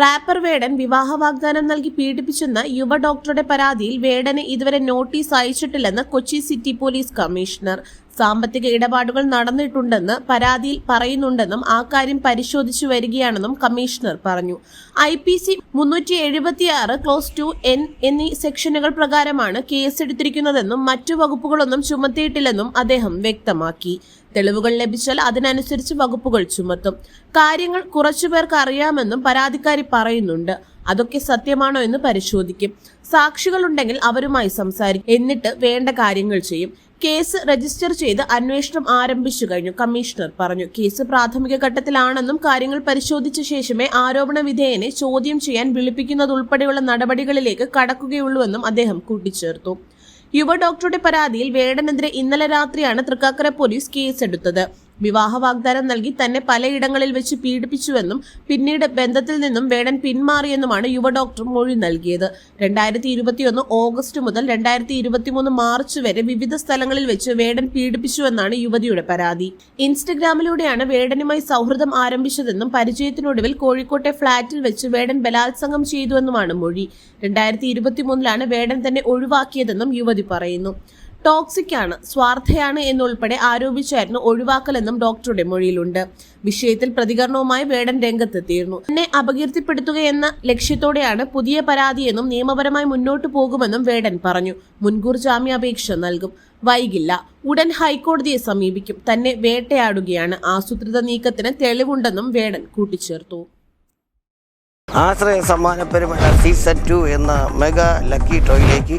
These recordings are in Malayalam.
റാപ്പർ വേടൻ വിവാഹ വാഗ്ദാനം നൽകി പീഡിപ്പിച്ചെന്ന യുവ ഡോക്ടറുടെ പരാതിയിൽ വേടന് ഇതുവരെ നോട്ടീസ് അയച്ചിട്ടില്ലെന്ന് കൊച്ചി സിറ്റി പോലീസ് കമ്മീഷണർ. സാമ്പത്തിക ഇടപാടുകൾ നടന്നിട്ടുണ്ടെന്ന് പരാതിയിൽ പറയുന്നുണ്ടെന്നും ആ കാര്യം പരിശോധിച്ചു വരികയാണെന്നും കമ്മീഷണർ പറഞ്ഞു. ഐ പി സി മുന്നൂറ്റി എഴുപത്തിയാറ് ക്ലോസ് ടു എൻ എന്നീ സെക്ഷനുകൾ പ്രകാരമാണ് കേസെടുത്തിരിക്കുന്നതെന്നും മറ്റു വകുപ്പുകളൊന്നും ചുമത്തിയിട്ടില്ലെന്നും അദ്ദേഹം വ്യക്തമാക്കി. തെളിവുകൾ ലഭിച്ചാൽ അതിനനുസരിച്ച് വകുപ്പുകൾ ചുമത്തും. കാര്യങ്ങൾ കുറച്ചുപേർക്ക് അറിയാമെന്നും പരാതിക്കാരി പറയുന്നുണ്ട്. അതൊക്കെ സത്യമാണോ എന്ന് പരിശോധിക്കും. സാക്ഷികളുണ്ടെങ്കിൽ അവരുമായി സംസാരിക്കും. എന്നിട്ട് വേണ്ട കാര്യങ്ങൾ ചെയ്യും. കേസ് രജിസ്റ്റർ ചെയ്ത് അന്വേഷണം ആരംഭിച്ചു കഴിഞ്ഞു കമ്മീഷണർ പറഞ്ഞു. കേസ് പ്രാഥമിക ഘട്ടത്തിലാണെന്നും കാര്യങ്ങൾ പരിശോധിച്ച ശേഷമേ ആരോപണ വിധേയനെ ചോദ്യം ചെയ്യാൻ വിളിപ്പിക്കുന്നതുൾപ്പെടെയുള്ള നടപടികളിലേക്ക് കടക്കുകയുള്ളൂവെന്നും അദ്ദേഹം കൂട്ടിച്ചേർത്തു. യുവ ഡോക്ടറുടെ പരാതിയിൽ വേടനെതിരെ ഇന്നലെ രാത്രിയാണ് തൃക്കാക്കര പോലീസ് കേസെടുത്തത്. വിവാഹ വാഗ്ദാനം നൽകി തന്നെ പലയിടങ്ങളിൽ വെച്ച് പീഡിപ്പിച്ചുവെന്നും പിന്നീട് ബന്ധത്തിൽ നിന്നും വേടൻ പിന്മാറിയെന്നുമാണ് യുവ ഡോക്ടർ മൊഴി നൽകിയത്. രണ്ടായിരത്തി ഇരുപത്തിയൊന്ന് ഓഗസ്റ്റ് മുതൽ രണ്ടായിരത്തി ഇരുപത്തിമൂന്ന് മാർച്ച് വരെ വിവിധ സ്ഥലങ്ങളിൽ വെച്ച് വേടൻ പീഡിപ്പിച്ചുവെന്നാണ് യുവതിയുടെ പരാതി. ഇൻസ്റ്റഗ്രാമിലൂടെയാണ് വേടനുമായി സൗഹൃദം ആരംഭിച്ചതെന്നും പരിചയത്തിനൊടുവിൽ കോഴിക്കോട്ടെ ഫ്ളാറ്റിൽ വെച്ച് വേടൻ ബലാത്സംഗം ചെയ്തുവെന്നുമാണ് മൊഴി. രണ്ടായിരത്തി ഇരുപത്തിമൂന്നിലാണ് വേടൻ തന്നെ ഒഴിവാക്കിയതെന്നും യുവതി പറയുന്നു. ടോക്സിക് ആണ് സ്വാർത്ഥയാണ് എന്നുൾപ്പെടെ ആരോപിച്ചായിരുന്നു ഒഴിവാക്കലെന്നും ഡോക്ടറുടെ മൊഴിയിലുണ്ട്. വിഷയത്തിൽ പ്രതികരണവുമായി വേടൻ രംഗത്തെത്തിയിരുന്നു. എന്നെ അപകീർത്തിപ്പെടുത്തുകയെന്ന ലക്ഷ്യത്തോടെയാണ് പുതിയ പരാതിയെന്നും നിയമപരമായി മുന്നോട്ടു പോകുമെന്നും വേടൻ പറഞ്ഞു. മുൻകൂർ ജാമ്യാപേക്ഷ നൽകും. വൈകില്ല. ഉടൻ ഹൈക്കോടതിയെ സമീപിക്കും. തന്നെ വേട്ടയാടുകയാണ്. ആസൂത്രിത നീക്കത്തിന് തെളിവുണ്ടെന്നും വേടൻ കൂട്ടിച്ചേർത്തു. ആശ്രയ സമ്മാന പെരുമഴ സീസൺ ടു എന്ന മെഗാ ലക്കി ടോയിലേക്ക്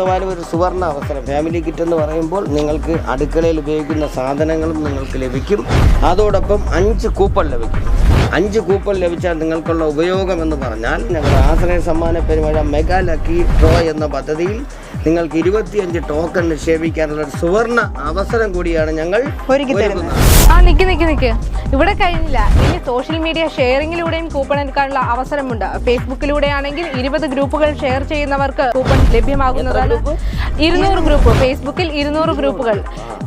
എടുക്കുവാനും ഒരു സുവർണ അവസരം. ഫാമിലി കിറ്റ് എന്ന് പറയുമ്പോൾ നിങ്ങൾക്ക് അടുക്കളയിൽ ഉപയോഗിക്കുന്ന സാധനങ്ങളും നിങ്ങൾക്ക് ലഭിക്കും. അതോടൊപ്പം അഞ്ച് കൂപ്പൺ ലഭിക്കും. അഞ്ച് കൂപ്പൺ ലഭിച്ചാൽ നിങ്ങൾക്കുള്ള ഉപയോഗം എന്ന് പറഞ്ഞാൽ ഞങ്ങൾ ആശ്രയ സമ്മാന പെരുമഴ മെഗാ ലക്കി ഡ്രോ എന്ന പദ്ധതിയിൽ നിങ്ങൾക്ക് ഇരുപത്തിയഞ്ച് ടോക്കൺ നിക്ഷേപിക്കാനുള്ള ഒരു സുവർണ അവസരം കൂടിയാണ് ഞങ്ങൾ ഒരുക്കി തരുന്നത്. ആ നിക്ക് നിക്ക് നിക്ക്. ഇവിടെ കഴിഞ്ഞില്ല. ഇനി സോഷ്യൽ മീഡിയ ഷെയറിംഗിലൂടെയും കൂപ്പൺ എടുക്കാനുള്ള അവസരമുണ്ട്. ഫേസ്ബുക്കിലൂടെ ആണെങ്കിൽ ഇരുപത് ഗ്രൂപ്പുകൾ ഷെയർ ചെയ്യുന്നവർക്ക് കൂപ്പൺ ലഭ്യമാകുന്നതാണ്. ഇരുന്നൂറ് ഗ്രൂപ്പ്. ഫേസ്ബുക്കിൽ ഇരുന്നൂറ് ഗ്രൂപ്പുകൾ.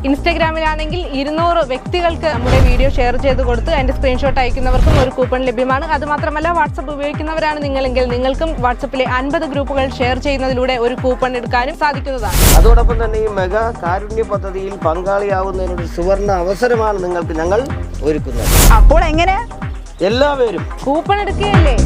ഇൻസ്റ്റഗ്രാമിലാണെങ്കിൽ ഇരുന്നൂറ് വ്യക്തികൾക്ക് നമ്മുടെ വീഡിയോ ഷെയർ ചെയ്ത് കൊടുത്ത് അതിന്റെ സ്ക്രീൻഷോട്ട് അയക്കുന്നവർക്കും ഒരു കൂപ്പൺ ലഭ്യമാണ്. അതുമാത്രമല്ല വാട്സപ്പ് ഉപയോഗിക്കുന്നവരാണ് നിങ്ങളെങ്കിൽ നിങ്ങൾക്കും വാട്സപ്പിലെ അൻപത് ഗ്രൂപ്പുകൾ ഷെയർ ചെയ്യുന്നതിലൂടെ ഒരു കൂപ്പൺ എടുക്കാനും സാധിക്കുന്നതാണ്. അതോടൊപ്പം തന്നെ ഈ മെഗാ കാരുണ്യ പദ്ധതിയിൽ പങ്കാളിയാവുന്നതിനൊരു സുവർണ അവസരമാണ് നിങ്ങൾക്ക് ഞങ്ങൾ ഒരുക്കുന്നത്. അപ്പോൾ എങ്ങനെ? എല്ലാവരും കൂപ്പൺ എടുക്കുകയല്ലേ?